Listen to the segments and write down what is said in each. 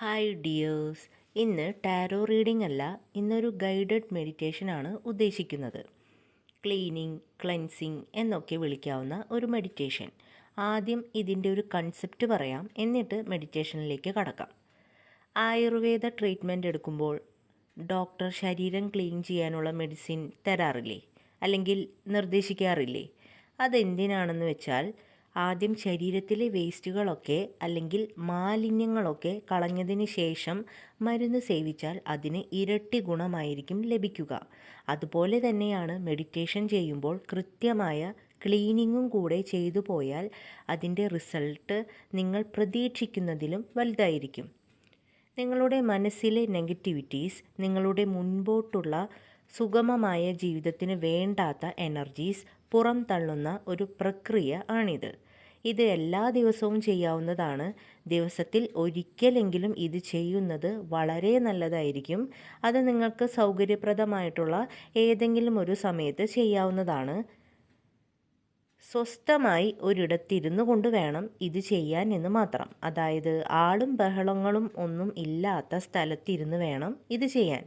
Hi dears ഇന്ന് tarot reading അല്ല ഇന്നൊരു ഗൈഡഡ് മെഡിറ്റേഷൻ ആണ് ഉദ്ദേശിക്കുന്നത്. ക്ലീനിങ് ക്ലെൻസിങ് എന്നൊക്കെ വിളിക്കാവുന്ന ഒരു മെഡിറ്റേഷൻ ആദ്യം ഇതിന്റെ ഒരു കൺസെപ്റ്റ് പറയാം എന്നിട്ട് മെഡിറ്റേഷനിലേക്ക് കടക്കാം. ആയുർവേദ ട്രീറ്റ്മെന്റ് എടുക്കുമ്പോൾ ഡോക്ടർ ശരീരം ക്ലീൻ ചെയ്യാനുള്ള മെഡിസിൻ തരാറില്ലേ? അല്ലെങ്കിൽ നിർദ്ദേശിക്കാറില്ലേ? അതെന്തിനാണെന്ന് വെച്ചാൽ ആദ്യം ശരീരത്തിലെ വേസ്റ്റുകളൊക്കെ അല്ലെങ്കിൽ മാലിന്യങ്ങളൊക്കെ കളഞ്ഞതിന് ശേഷം മരുന്ന് സേവിച്ചാൽ അതിന് ഇരട്ടി ഗുണമായിരിക്കും ലഭിക്കുക. അതുപോലെ തന്നെയാണ് മെഡിറ്റേഷൻ ചെയ്യുമ്പോൾ കൃത്യമായ ക്ലീനിങ്ങും കൂടെ ചെയ്തു പോയാൽ അതിന്റെ റിസൾട്ട് നിങ്ങൾ പ്രതീക്ഷിക്കുന്നതിലും വലുതായിരിക്കും. നിങ്ങളുടെ മനസ്സിലെ നെഗറ്റിവിറ്റീസ് നിങ്ങളുടെ മുൻപോട്ടുള്ള സുഗമമായ ജീവിതത്തിന് വേണ്ടാത്ത എനർജീസ് പുറം തള്ളുന്ന ഒരു പ്രക്രിയ ആണിത്. ഇത് എല്ലാ ദിവസവും ചെയ്യാവുന്നതാണ്. ദിവസത്തിൽ ഒരിക്കലെങ്കിലും ഇത് ചെയ്യുന്നത് വളരെ നല്ലതായിരിക്കും. അത് നിങ്ങൾക്ക് സൗകര്യപ്രദമായിട്ടുള്ള ഏതെങ്കിലും ഒരു സമയത്ത് ചെയ്യാവുന്നതാണ്. സ്വസ്ഥമായി ഒരിടത്തിരുന്നു കൊണ്ട് വേണം ഇത് ചെയ്യാൻ എന്ന് മാത്രം. അതായത് ആളും ബഹളങ്ങളും ഒന്നും ഇല്ലാത്ത സ്ഥലത്തിരുന്ന് വേണം ഇത് ചെയ്യാൻ.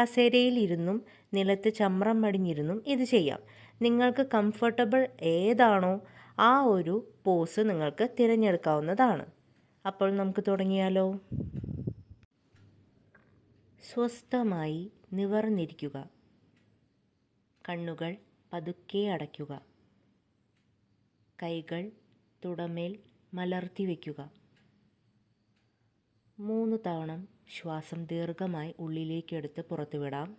കസേരയിൽ ഇരുന്നും നിലത്ത് ചമ്രം മടിഞ്ഞിരുന്നും ഇത് ചെയ്യാം. നിങ്ങൾക്ക് കംഫർട്ടബിൾ ഏതാണോ ആ ഒരു പോസ് നിങ്ങൾക്ക് തിരഞ്ഞെടുക്കാവുന്നതാണ്. അപ്പോൾ നമുക്ക് തുടങ്ങിയാലോ? സ്വസ്ഥമായി നിവർന്നിരിക്കുക. കണ്ണുകൾ പതുക്കെ അടയ്ക്കുക. കൈകൾ തുടമേൽ മലർത്തി വയ്ക്കുക മൂന്ന് തവണ ശ്വാസം ദീർഘമായി ഉള്ളിലേക്കെടുത്ത് പുറത്തുവിടാം.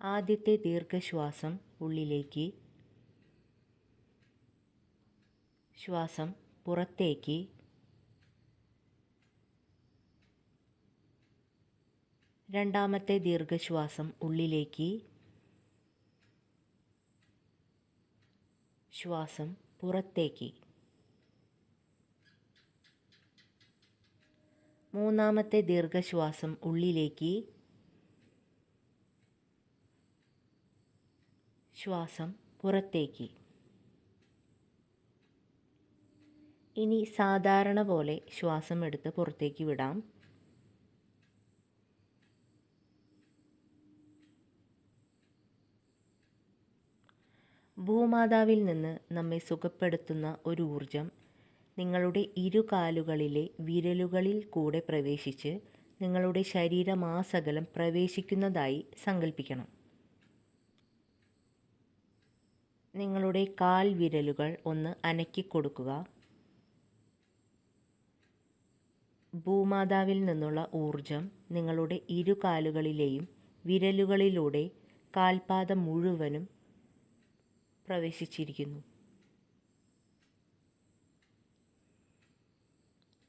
ആദ്യത്തെ ദീർഘശ്വാസം ഉള്ളിലേക്ക് ശ്വാസം പുറത്തേക്ക് രണ്ടാമത്തെ ദീർഘശ്വാസം ഉള്ളിലേക്ക് ശ്വാസം പുറത്തേക്ക്. മൂന്നാമത്തെ ദീർഘശ്വാസം ഉള്ളിലേക്ക് ശ്വാസം പുറത്തേക്ക്. ഇനി സാധാരണ പോലെ ശ്വാസം എടുത്ത് പുറത്തേക്ക് വിടാം. ഭൂമാതാവിൽ നിന്ന് നമ്മെ സുഖപ്പെടുത്തുന്ന ഒരു ഊർജം നിങ്ങളുടെ ഇരുകാലുകളിലെ വിരലുകളിൽ കൂടെ പ്രവേശിച്ച് നിങ്ങളുടെ ശരീരമാസകലം പ്രവേശിക്കുന്നതായി സങ്കല്പിക്കണം നിങ്ങളുടെ കാൽ വിരലുകൾ ഒന്ന് അനക്കി കൊടുക്കുക ഭൂമാതാവിൽ നിന്നുള്ള ഊർജം നിങ്ങളുടെ ഇരുകാലുകളിലെയും വിരലുകളിലൂടെ കാൽപാദം മുഴുവനും പ്രവേശിച്ചിരിക്കുന്നു.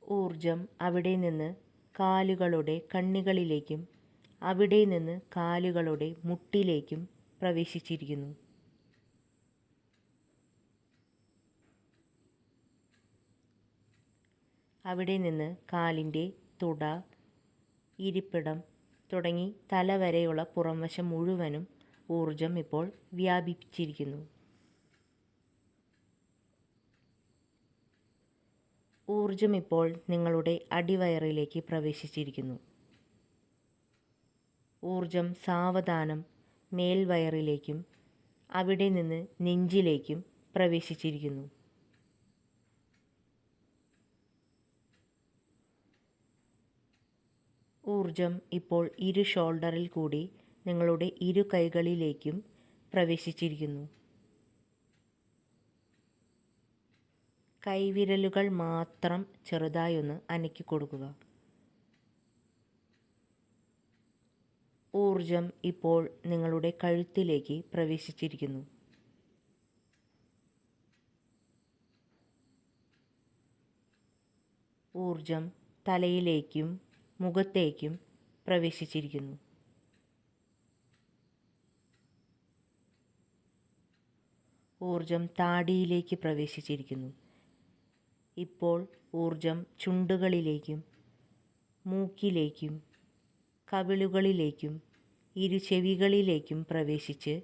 ഊർജം അവിടെ നിന്ന് കാലുകളുടെ കണ്ണികളിലേക്കും അവിടെ നിന്ന് കാലുകളുടെ മുട്ടിലേക്കും പ്രവേശിച്ചിരിക്കുന്നു. അവിടെ നിന്ന് കാലിന്റെ തുട ഇരിപ്പിടം തുടങ്ങി തല വരെയുള്ള പുറംവശം മുഴുവനും ഊർജം ഇപ്പോൾ വ്യാപിച്ചിരിക്കുന്നു ഊർജം ഇപ്പോൾ നിങ്ങളുടെ അടിവയറിലേക്ക് പ്രവേശിച്ചിരിക്കുന്നു. ഊർജം സാവധാനം മേൽവയറിലേക്കും അവിടെ നിന്ന് നെഞ്ചിലേക്കും പ്രവേശിച്ചിരിക്കുന്നു. ഊർജം ഇപ്പോൾ ഇരു ഷോൾഡറിൽ കൂടി നിങ്ങളുടെ ഇരു കൈകളിലേക്കും പ്രവേശിച്ചിരിക്കുന്നു. കൈവിരലുകൾ മാത്രം ചെറുതായി ഒന്ന് അനക്കി കൊടുക്കുക. ഊർജം ഇപ്പോൾ നിങ്ങളുടെ കഴുത്തിലേക്ക് പ്രവേശിച്ചിരിക്കുന്നു. ഊർജം തലയിലേക്കും മുഖത്തേക്കും പ്രവേശിച്ചിരിക്കുന്നു. ഊർജം താടിയിലേക്ക് പ്രവേശിച്ചിരിക്കുന്നു. ഇപ്പോൾ ഊർജം ചുണ്ടുകളിലേക്കും മൂക്കിലേക്കും കവിളുകളിലേക്കും ഇരു ചെവികളിലേക്കും പ്രവേശിച്ച്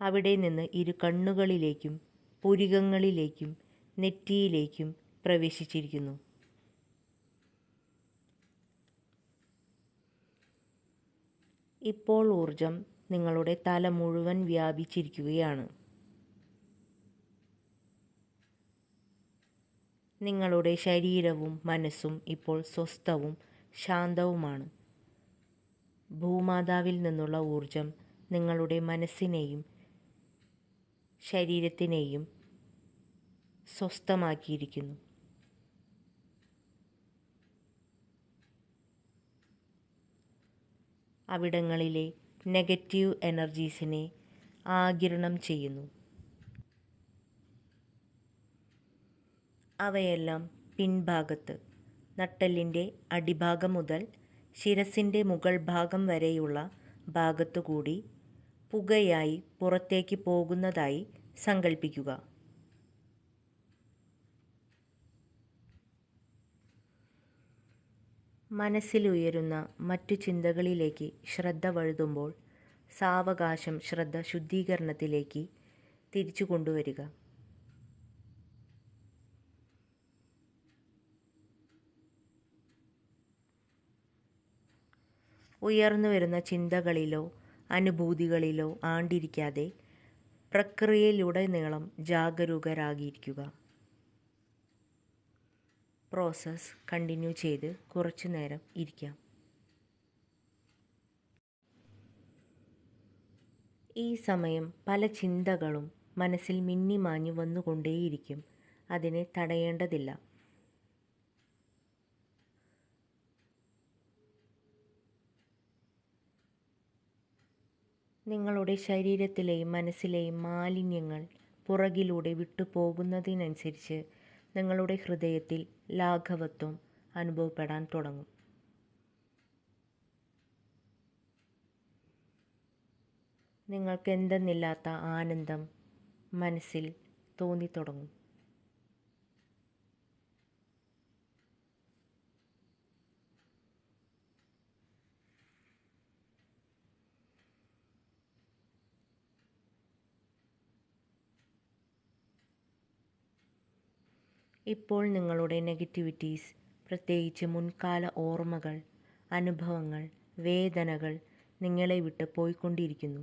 അവിടെ നിന്ന് ഇരു കണ്ണുകളിലേക്കും പുരികങ്ങളിലേക്കും നെറ്റിയിലേക്കും പ്രവേശിച്ചിരിക്കുന്നു. ഇപ്പോൾ ഊർജം നിങ്ങളുടെ തല മുഴുവൻ വ്യാപിച്ചിരിക്കുകയാണ്. നിങ്ങളുടെ ശരീരവും മനസ്സും ഇപ്പോൾ സ്വസ്ഥവും ശാന്തവുമാണ്. ഭൂമാതാവിൽ നിന്നുള്ള ഊർജം നിങ്ങളുടെ മനസ്സിനെയും ശരീരത്തിനെയും സ്വസ്ഥമാക്കിയിരിക്കുന്നു. അവിടങ്ങളിലെ നെഗറ്റീവ് എനർജീസിനെ ആഗിരണം ചെയ്യുന്നു. അവയെല്ലാം പിൻഭാഗത്ത് നട്ടെല്ലിന്റെ അടിഭാഗം മുതൽ ശിരസിന്റെ മുകൾ ഭാഗം വരെയുള്ള ഭാഗത്തുകൂടി പുകയായി പുറത്തേക്ക് പോകുന്നതായി സങ്കല്പിക്കുക മനസ്സിലുയരുന്ന മറ്റു ചിന്തകളിലേക്ക് ശ്രദ്ധ വഴുതുമ്പോൾ സാവകാശം ശ്രദ്ധ ശുദ്ധീകരണത്തിലേക്ക് തിരിച്ചു കൊണ്ടുവരിക. ഉയർന്നു വരുന്ന ചിന്തകളിലോ അനുഭൂതികളിലോ ആണ്ടിരിക്കാതെ പ്രക്രിയയിലുടനീളം ജാഗരൂകരാകിയിരിക്കുക. പ്രോസസ്സ് കണ്ടിന്യൂ ചെയ്ത് കുറച്ചു നേരം ഇരിക്കാം. ഈ സമയം പല ചിന്തകളും മനസ്സിൽ മിന്നിമാഞ്ഞു വന്നുകൊണ്ടേയിരിക്കും. അതിനെ തടയേണ്ടതില്ല. നിങ്ങളുടെ ശരീരത്തിലെയും മനസ്സിലെയും മാലിന്യങ്ങൾ പുറകിലൂടെ വിട്ടുപോകുന്നതിനനുസരിച്ച് നിങ്ങളുടെ ഹൃദയത്തിൽ ലാഘവത്വം അനുഭവപ്പെടാൻ തുടങ്ങും. നിങ്ങൾക്ക് എന്തെന്നില്ലാത്ത ആനന്ദം മനസ്സിൽ തോന്നിത്തുടങ്ങും. ഇപ്പോൾ നിങ്ങളുടെ നെഗറ്റിവിറ്റീസ് പ്രത്യേകിച്ച് മുൻകാല ഓർമ്മകൾ അനുഭവങ്ങൾ വേദനകൾ നിങ്ങളെ വിട്ട് പോയിക്കൊണ്ടിരിക്കുന്നു.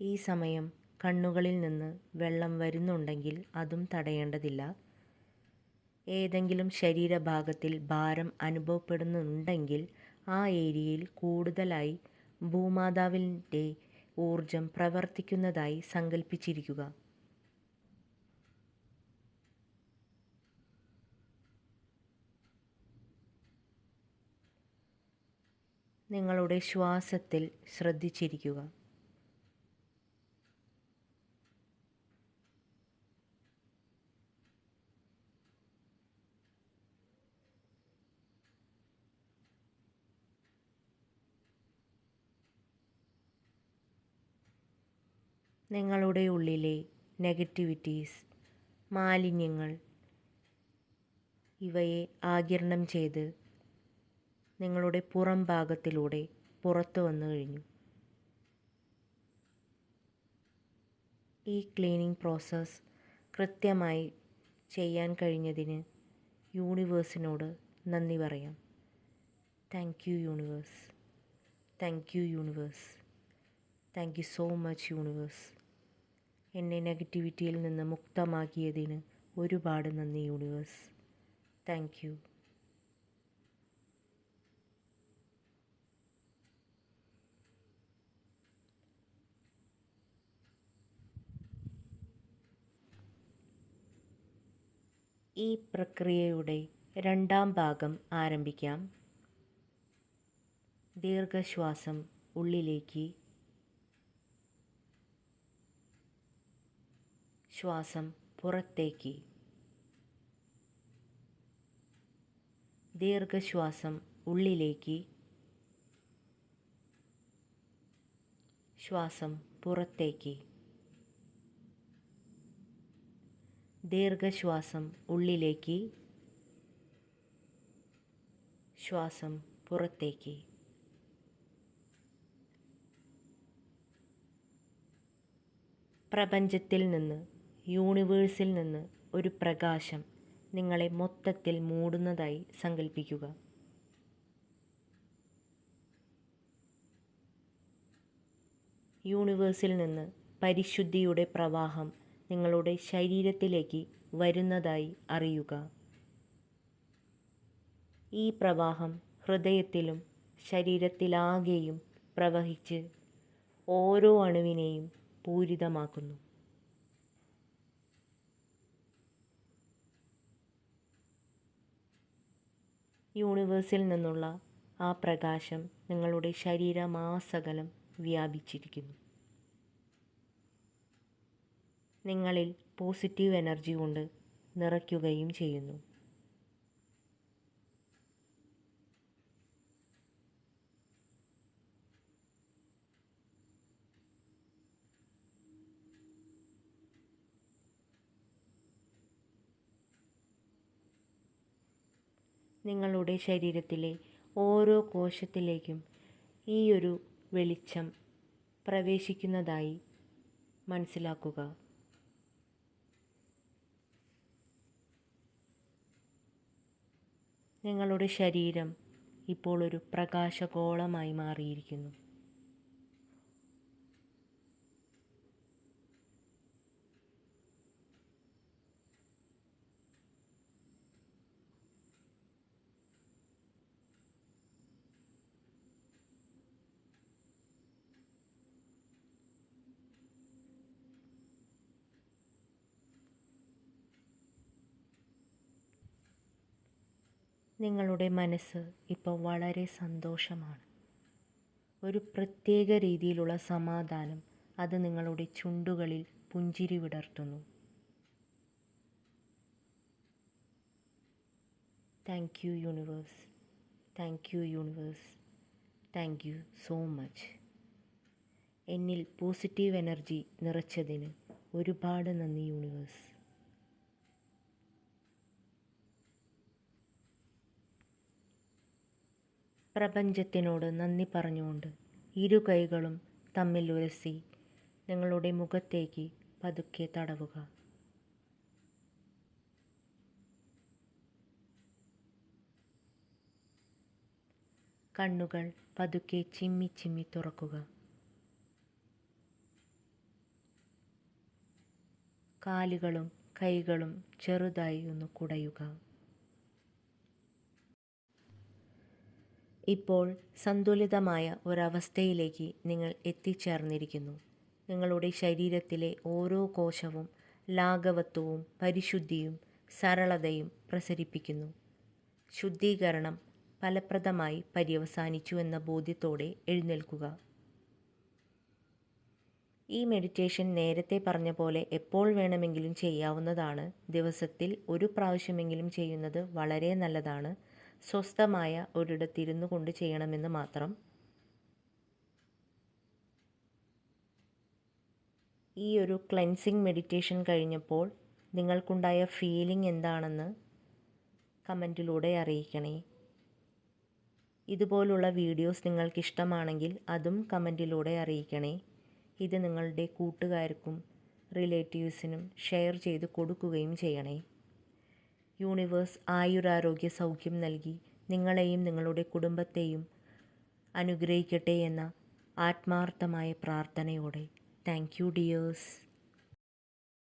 ഈ സമയം കണ്ണുകളിൽ നിന്ന് വെള്ളം വരുന്നുണ്ടെങ്കിൽ അതും തടയേണ്ടതില്ല. ഏതെങ്കിലും ശരീരഭാഗത്തിൽ ഭാരം അനുഭവപ്പെടുന്നുണ്ടെങ്കിൽ ആ ഏരിയയിൽ കൂടുതലായി ഭൂമാതാവിന്റെ ഊർജം പ്രവർത്തിക്കുന്നതായി സങ്കൽപ്പിച്ചിരിക്കുക. നിങ്ങളുടെ ശ്വാസത്തിൽ ശ്രദ്ധിച്ചിരിക്കുക. നിങ്ങളുടെ ഉള്ളിലെ നെഗറ്റിവിറ്റീസ് മാലിന്യങ്ങൾ ഇവയെ ആകിരണം ചെയ്ത് നിങ്ങളുടെ പുറം ഭാഗത്തിലൂടെ പുറത്തു വന്നു കഴിഞ്ഞു. ഈ ക്ലീനിങ് പ്രോസസ്സ് കൃത്യമായി ചെയ്യാൻ കഴിഞ്ഞതിന് യൂണിവേഴ്സിനോട് നന്ദി പറയാം. Thank you universe thank you universe thank you so much universe എന്നെ നെഗറ്റിവിറ്റിയിൽ നിന്ന് മുക്തമാക്കിയതിന് ഒരുപാട് നന്ദി യൂണിവേഴ്സ്. Thank U. ഈ പ്രക്രിയയുടെ രണ്ടാം ഭാഗം ആരംഭിക്കാം. ദീർഘശ്വാസം ഉള്ളിലേക്ക് ശ്വാസം പുറത്തേക്ക്. ദീർഘശ്വാസം ഉള്ളിലേക്ക്. ശ്വാസം പുറത്തേക്ക്. ദീർഘശ്വാസം ഉള്ളിലേക്ക്. ശ്വാസം പുറത്തേക്ക്. പ്രപഞ്ചത്തിൽ നിന്ന് യൂണിവേഴ്സിൽ നിന്ന് ഒരു പ്രകാശം നിങ്ങളെ മൊത്തത്തിൽ മൂടുന്നതായി സങ്കല്പിക്കുക യൂണിവേഴ്സിൽ നിന്ന് പരിശുദ്ധിയുടെ പ്രവാഹം നിങ്ങളുടെ ശരീരത്തിലേക്ക് വരുന്നതായി അറിയുക. ഈ പ്രവാഹം ഹൃദയത്തിലും ശരീരത്തിലാകെയും പ്രവഹിച്ച് ഓരോ അണുവിനെയും പൂരിതമാക്കുന്നു. യൂണിവേഴ്സിൽ നിന്നുള്ള ആ പ്രകാശം നിങ്ങളുടെ ശരീരമാസകലം വ്യാപിച്ചിരിക്കുന്നു. നിങ്ങളിൽ പോസിറ്റീവ് എനർജി കൊണ്ട് നിറയ്ക്കുകയും ചെയ്യുന്നു. നിങ്ങളുടെ ശരീരത്തിലെ ഓരോ കോശത്തിലേക്കും ഈ ഒരു വെളിച്ചം പ്രവേശിക്കുന്നതായി മനസ്സിലാക്കുക. നിങ്ങളുടെ ശരീരം ഇപ്പോൾ ഒരു പ്രകാശഗോളമായി മാറിയിരിക്കുന്നു. നിങ്ങളുടെ മനസ്സ് ഇപ്പോൾ വളരെ സന്തോഷമാണ്. ഒരു പ്രത്യേക രീതിയിലുള്ള സമാധാനം അത് നിങ്ങളുടെ ചുണ്ടുകളിൽ പുഞ്ചിരി വിടർത്തുന്നു. Thank you universe thank you universe thank you so much എന്നിൽ പോസിറ്റീവ് എനർജി നിറച്ചതിന് ഒരുപാട് നന്ദി യൂണിവേഴ്സ് പ്രപഞ്ചത്തിനോട് നന്ദി പറഞ്ഞുകൊണ്ട് ഇരു കൈകളും തമ്മിൽ ഉരസി നിങ്ങളുടെ മുഖത്തേക്ക് പതുക്കെ തടവുക. കണ്ണുകൾ പതുക്കെ ചിമ്മി ചിമ്മി തുറക്കുക. കാലുകളും കൈകളും ചെറുതായി ഒന്ന് കുടയുക. ഇപ്പോൾ സന്തുലിതമായ ഒരവസ്ഥയിലേക്ക് നിങ്ങൾ എത്തിച്ചേർന്നിരിക്കുന്നു. നിങ്ങളുടെ ശരീരത്തിലെ ഓരോ കോശവും ലാഘവത്വവും പരിശുദ്ധിയും സരളതയും പ്രസരിപ്പിക്കുന്നു. ശുദ്ധീകരണം ഫലപ്രദമായി പര്യവസാനിച്ചു എന്ന ബോധ്യത്തോടെ എഴുന്നേൽക്കുക. ഈ മെഡിറ്റേഷൻ നേരത്തെ പറഞ്ഞ പോലെ എപ്പോൾ വേണമെങ്കിലും ചെയ്യാവുന്നതാണ്. ദിവസത്തിൽ ഒരു പ്രാവശ്യമെങ്കിലും ചെയ്യുന്നത് വളരെ നല്ലതാണ്. സ്വസ്ഥമായ ഒരിടത്തിരുന്നു കൊണ്ട് ചെയ്യണമെന്ന് മാത്രം. ഈ ഒരു ക്ലെൻസിങ് മെഡിറ്റേഷൻ കഴിഞ്ഞപ്പോൾ നിങ്ങൾക്കുണ്ടായ ഫീലിംഗ് എന്താണെന്ന് കമന്റിലൂടെ അറിയിക്കണേ. ഇതുപോലുള്ള വീഡിയോസ് നിങ്ങൾക്കിഷ്ടമാണെങ്കിൽ അതും കമന്റിലൂടെ അറിയിക്കണേ. ഇത് നിങ്ങളുടെ കൂട്ടുകാർക്കും റിലേറ്റീവ്സിനും ഷെയർ ചെയ്ത് കൊടുക്കുകയും ചെയ്യണേ. യൂണിവേഴ്സ് ആയുരാരോഗ്യ സൗഖ്യം നൽകി നിങ്ങളെയും നിങ്ങളുടെ കുടുംബത്തെയും അനുഗ്രഹിക്കട്ടെ എന്ന ആത്മാർത്ഥമായ പ്രാർത്ഥനയോടെ. Thank you dears.